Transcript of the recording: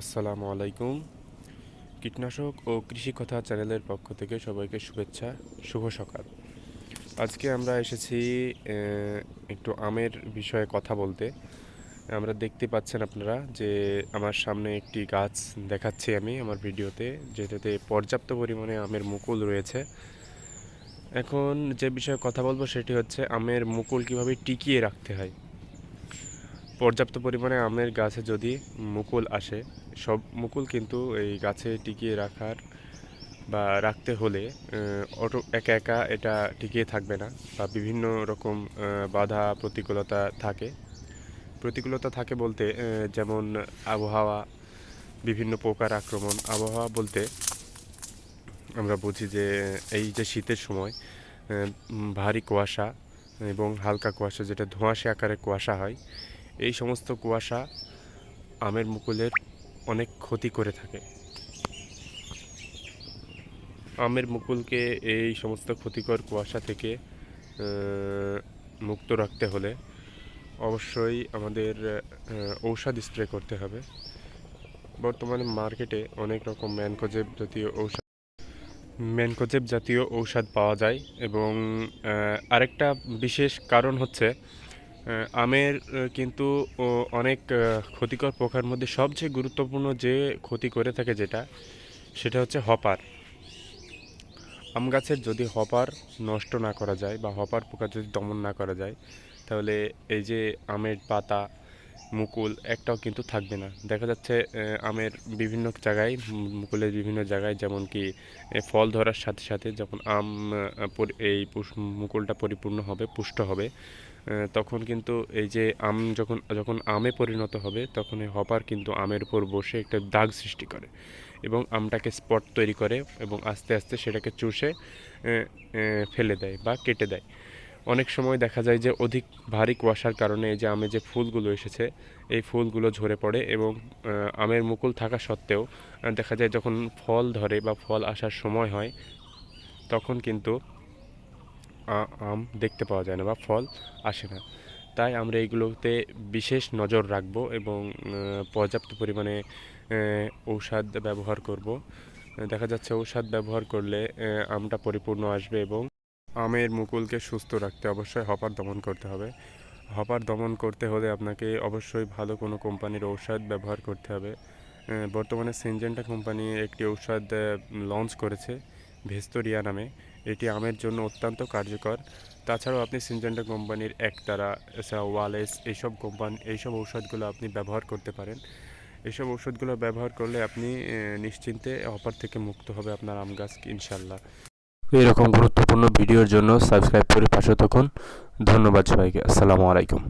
আসসালামু আলাইকুম। কীটনাশক ও কৃষি কথা চ্যানেলের পক্ষ থেকে সবাইকে শুভেচ্ছা, শুভ সকাল। আজকে আমরা এসেছি একটু আমের বিষয়ে কথা বলতে। আমরা দেখতে পাচ্ছেন আপনারা যে আমার সামনে একটি গাছ দেখাচ্ছি আমি আমার ভিডিওতে, যেটাতে পর্যাপ্ত পরিমাণে আমের মুকুল রয়েছে। এখন যে বিষয়ে কথা বলব সেটি হচ্ছে, আমের মুকুল কীভাবে টিকিয়ে রাখতে হয়। পর্যাপ্ত পরিমাণে আমের গাছে যদি মুকুল আসে, সব মুকুল কিন্তু এই গাছে টিকিয়ে রাখার বা রাখতে হলে অটো, একা একা এটা টিকিয়ে থাকবে না বা বিভিন্ন রকম বাধা প্রতিকূলতা থাকে। প্রতিকূলতা থাকে বলতে যেমন আবহাওয়া, বিভিন্ন পোকার আক্রমণ। আবহাওয়া বলতে আমরা বুঝি যে, এই যে শীতের সময় ভারী কুয়াশা এবং হালকা কুয়াশা, যেটা ধোঁয়াশে আকারে কুয়াশা হয় এই সমস্ত কুয়াশা আমের মুকুলের অনেক ক্ষতি করে থাকে। আমের মুকুলকে এই সমস্ত ক্ষতিকর কুয়াশা থেকে মুক্ত রাখতে হলে অবশ্যই আমাদের ঔষধ স্প্রে করতে হবে। বর্তমানে মার্কেটে অনেক রকম ম্যানকোজেব জাতীয় ঔষধ, ম্যানকোজেব জাতীয় ঔষধ পাওয়া যায় এবং আরেকটা বিশেষ কারণ হচ্ছে আমের কিন্তু অনেক ক্ষতিকর পোকার মধ্যে সবচেয়ে গুরুত্বপূর্ণ যে ক্ষতি করে থাকে যেটা, সেটা হচ্ছে হপার। আম গাছের যদি হপার নষ্ট না করা যায় বা হপার পোকা যদি দমন না করা যায়, তাহলে এই যে আমের পাতা মুকুল একটাও কিন্তু থাকবে না। দেখা যাচ্ছে আমের বিভিন্ন জায়গায়, মুকুলের বিভিন্ন জায়গায় যেমন কি ফল ধরার সাথে সাথে যখন আম এই মুকুলটা পরিপূর্ণ হবে, পুষ্ট হবে তখন কিন্তু এই যে আম যখন যখন আমে পরিণত হবে, তখন এই হপার কিন্তু আমের উপর বসে একটা দাগ সৃষ্টি করে এবং আমটাকে স্পট তৈরি করে এবং আস্তে আস্তে সেটাকে চুষে ফেলে দেয় বা কেটে দেয়। অনেক সময় দেখা যায় যে অধিক ভারী কুয়াশার কারণে যে আমে যে ফুলগুলো এসেছে, এই ফুলগুলো ঝরে পড়ে এবং আমের মুকুল থাকা সত্ত্বেও দেখা যায় যখন ফল ধরে বা ফল আসার সময় হয়, তখন কিন্তু আম দেখতে পাওয়া যায় না বা ফল আসে না। তাই আমরা এইগুলোতে বিশেষ নজর রাখব এবং পর্যাপ্ত পরিমাণে ঔষধ ব্যবহার করব। দেখা যাচ্ছে ঔষধ ব্যবহার করলে আমটা পরিপূর্ণ আসবে এবং আমের মুকুলকে সুস্থ রাখতে অবশ্যই হপার দমন করতে হবে। হপার দমন করতে হলে আপনাকে অবশ্যই ভালো কোনো কোম্পানির ঔষধ ব্যবহার করতে হবে। বর্তমানে সিনজেন্টা কোম্পানি একটি ঔষধ লঞ্চ করেছে ভেস্তরিয়া নামে। এটি আমের জন্য অত্যন্ত কার্যকর। তাছাড়াও আপনি সিনজেন্টা কোম্পানির একতারা এছাড়া ওয়ালেস এইসব কোম্পানি, এইসব ঔষধগুলো আপনি ব্যবহার করতে পারেন। এইসব ঔষধগুলো ব্যবহার করলে আপনি নিশ্চিন্তে অপার থেকে মুক্ত হবে আপনার আম গাছ, ইনশাল্লাহ। এরকম গুরুত্বপূর্ণ ভিডিওর জন্য সাবস্ক্রাইব করে পাশে থাকুন। ধন্যবাদ সবাইকে। আসসালামু আলাইকুম।